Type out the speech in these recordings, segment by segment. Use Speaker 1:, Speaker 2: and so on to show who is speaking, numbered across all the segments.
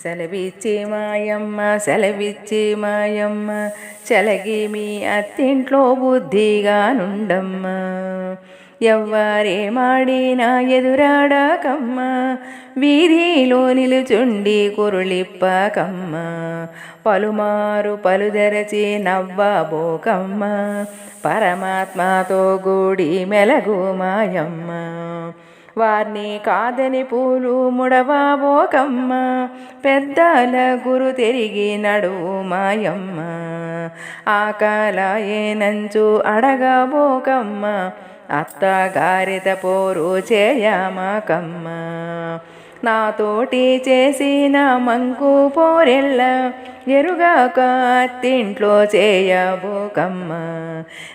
Speaker 1: సెలవిచ్చి మాయమ్మ సెలవిచ్చి మాయమ్మ చెలగి మీ అత్తింట్లో బుద్ధిగా నుండమ్మ. ఎవ్వరే మాడినా ఎదురాడాకమ్మ వీధిలో నిలుచుండి కురుళిప్పకమ్మ పలుమారు పలుదరచి నవ్వబోకమ్మ పరమాత్మతో గూడి మెలగు మాయమ్మ. వారిని కాదని పూలు ముడవాబోకమ్మ పెద్దల గురు తిరిగి నడువు మాయమ్మ. ఆకాల ఏనంచు అడగబోకమ్మ అత్తగారిత పోరు చేయమాకమ్మ. నాతోటి చేసిన మంకు పోరెళ్ళ. ఎరుగాక అత్తింట్లో చేయబోకమ్మ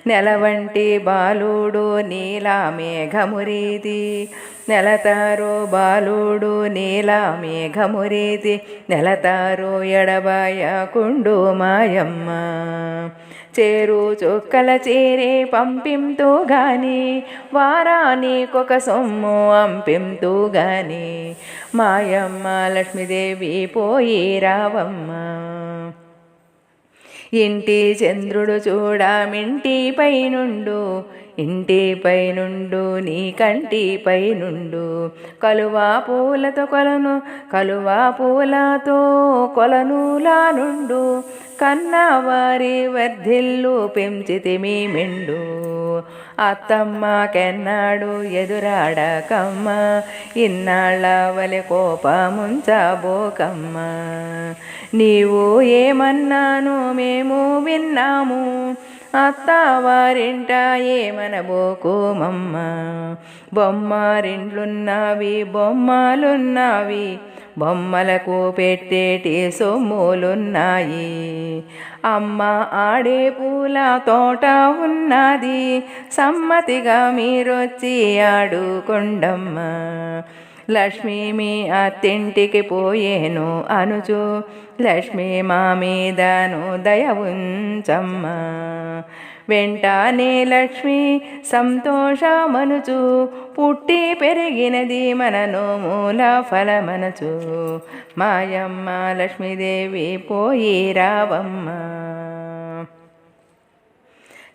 Speaker 1: నెలవంటి బాలుడు నీలా మేఘమురీది నెలతారో బాలుడు నీలా మేఘమురీది నెలతారో ఎడబాయ కుండు మాయమ్మ. చేరు చుక్కల చేరే పంపింతూ గాని వారానికొక సొమ్ము అంపింతూ గాని. మాయమ్మ లక్ష్మీదేవి పోయి రావమ్మ. ఇంటి చంద్రుడు చూడమింటి పైనుండు ఇంటి పైనుండు నీ కంటి పైనుండు. కలువా పూలతో కొలను కలువా పూలతో కొలనులా నుండు కన్నవారి వర్ధిల్లు పెంచితిమి మెండు. అత్తమ్మ కెన్నాడు ఎదురాడకమ్మ ఇన్నాళ్ళ వలె కోపముంచబోకమ్మ నీవు ఏమన్నాను మేము విన్నాము అత్తవారింట ఏమనబోకోమమ్మ బొమ్మారిండ్లున్నవి బొమ్మలున్నవి బొమ్మలకు పెట్టేటి సొమ్ములున్నాయి. అమ్మ ఆడే పూల తోట ఉన్నది సమ్మతిగా మీరొచ్చి ఆడుకొండమ్మ. లక్ష్మి మీ అత్తింటికి పోయేను అనుచు. లక్ష్మి మా మీదను దయ ఉంచమ్మ. వెంటనే లక్ష్మి సంతోషమనుచు. పుట్టి పెరిగినది మనను మూల ఫలమనచు. మాయమ్మ లక్ష్మీదేవి పోయి రావమ్మ.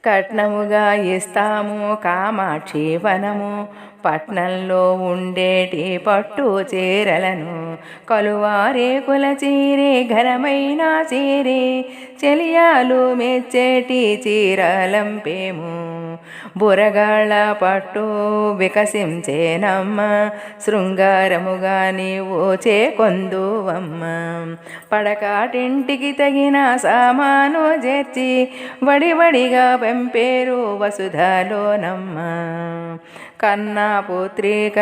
Speaker 1: కట్నముగా ఇస్తాము కామాక్షి వనము. పట్నంలో ఉండేటి పట్టు చీరలను కలువారే కుల చీరే ఘనమైన చీరే. చెలియాలు మెచ్చేటి చీరలంపేము. బురగాళ్ళ పట్టు వికసించేనమ్మ శృంగారముగా నీవు చేకొందువమ్మ. పడకాటింటికి తగిన సామాను చేర్చి వడివడిగా పెంపేరు వసుధలోనమ్మ. కన్నా పుత్రిక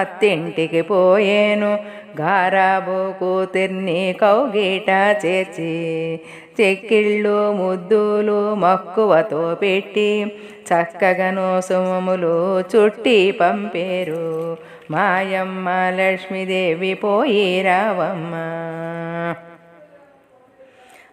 Speaker 1: అత్తింటికి పోయేను గారాబో కూతుర్ని కౌగీట చేర్చి చెక్కిళ్ళు ముద్దులు మక్కువతో పెట్టి చక్కగను సుమములు చుట్టి పంపేరు. మాయమ్మ లక్ష్మీదేవి పోయి రావమ్మ.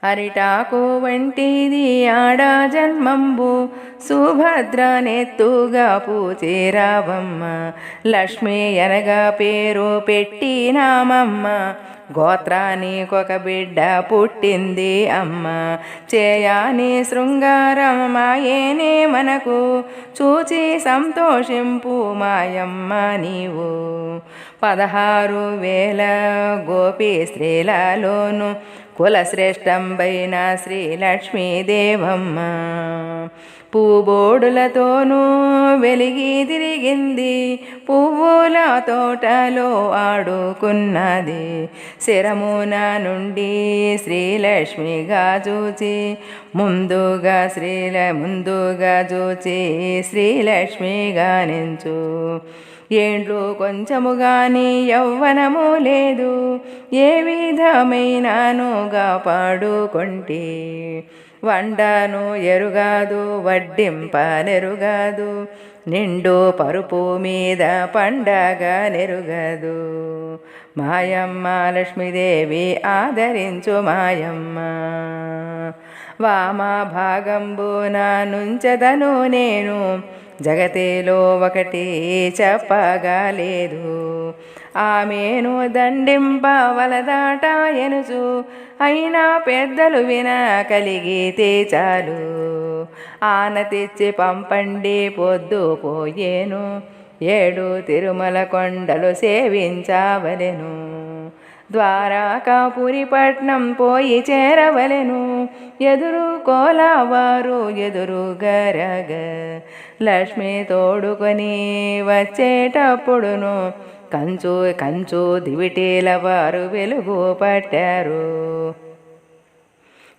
Speaker 1: అరిటాకు వంటిది ఆడా జన్మంబు. సుభద్ర నెత్తుగా పూచేరావమ్మ లక్ష్మి అనగా పేరు పెట్టినామమ్మ గోత్రానికొక బిడ్డ పుట్టింది అమ్మ. చేయాని శృంగారం మాయేనే మనకు. చూచి సంతోషింపు మాయమ్మ నీవు. పదహారు వేల గోపి స్త్రీలలోను కులశ్రేష్టంబైన శ్రీలక్ష్మీదేవమ్మ. పూబోడులతోనూ వెలిగి తిరిగింది పువ్వుల తోటలో ఆడుకున్నది. శిరమున నుండి శ్రీలక్ష్మిగా చూచి ముందుగా శ్రీల ముందుగా చూచి శ్రీలక్ష్మిగా నించు. ఏండ్లు కొంచెము కానీ యవ్వనము లేదు. ఏ విధమైననుగా పాడుకొంటి వండను ఎరుగాదు వడ్డింపనెరుగాదు నిండు పరుపు మీద పండగ నెరుగదు. మాయమ్మ లక్ష్మీదేవి ఆదరించు మాయమ్మ. వామ నా నుంచదను నేను. జగతిలో ఒకటి చెప్పగలేదు. ఆమెను దండింపవలదాట ఎనుచు అయినా పెద్దలు విన కలిగితే చాలు. ఆన తెచ్చి పంపండి పొద్దు పోయేను. ఏడు తిరుమల కొండలు సేవించవలెను. ద్వారాకాపురిపట్నం పోయి చేరవలెను. ఎదురు కోలవారు ఎదురు గరగ. లక్ష్మి తోడుకొని వచ్చేటప్పుడును కంచు కంచు దివిటీల వారు వెలుగు పట్టారు.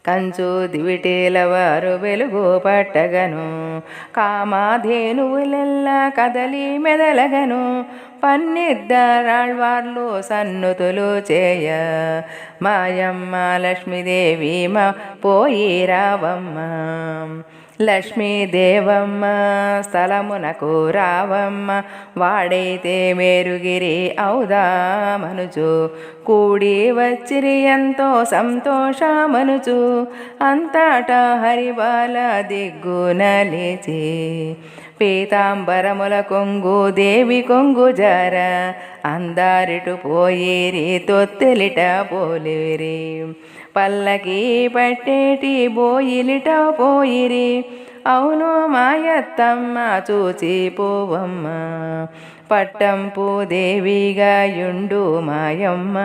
Speaker 1: కంచు దివిటీల వారు వెలుగు పట్టగను కామాధేనువులెల్లా కదలి మెదలగను. పన్నిద్దరాళ్వార్లు సన్నుతులు చేయ. మాయమ్మ లక్ష్మీదేవి మా పోయి రావమ్మ. లక్ష్మీదేవమ్మ స్థలమునకు రావమ్మ వాడైతే మేరుగిరి అవుదామనుచు కూడి వచ్చిరి ఎంతో సంతోషమనుచు అంతటా హరిబాల దిగ్గున లేచి పీతాంబరముల కొంగు దేవి కొంగు జర అందారిటు పోయిరి తొత్తెలిట పోలేరి. పల్లకి పట్టేటి బోయిలిట పోయిరి అవును మాయత్తమ్మ చూచి పోవమ్మ. పట్టంపు దేవిగా యుండు మాయమ్మ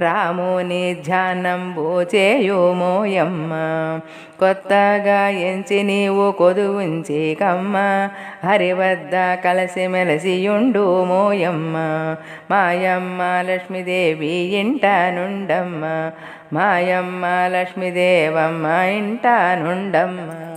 Speaker 1: రాముని ధ్యానం ధ్యానంబు చేయుమోయమ్మ. కొత్తగా ఎంచి నీవు కొదువుంచి కమ్మ. హరివద్ద కలిసి మెలసియుండు మోయమ్మ మాయమ్మ లక్ష్మీదేవి ఇంట నుండమ్మ. మాయమ్మ లక్ష్మీదేవమ్మ ఇంట నుండమ్మ.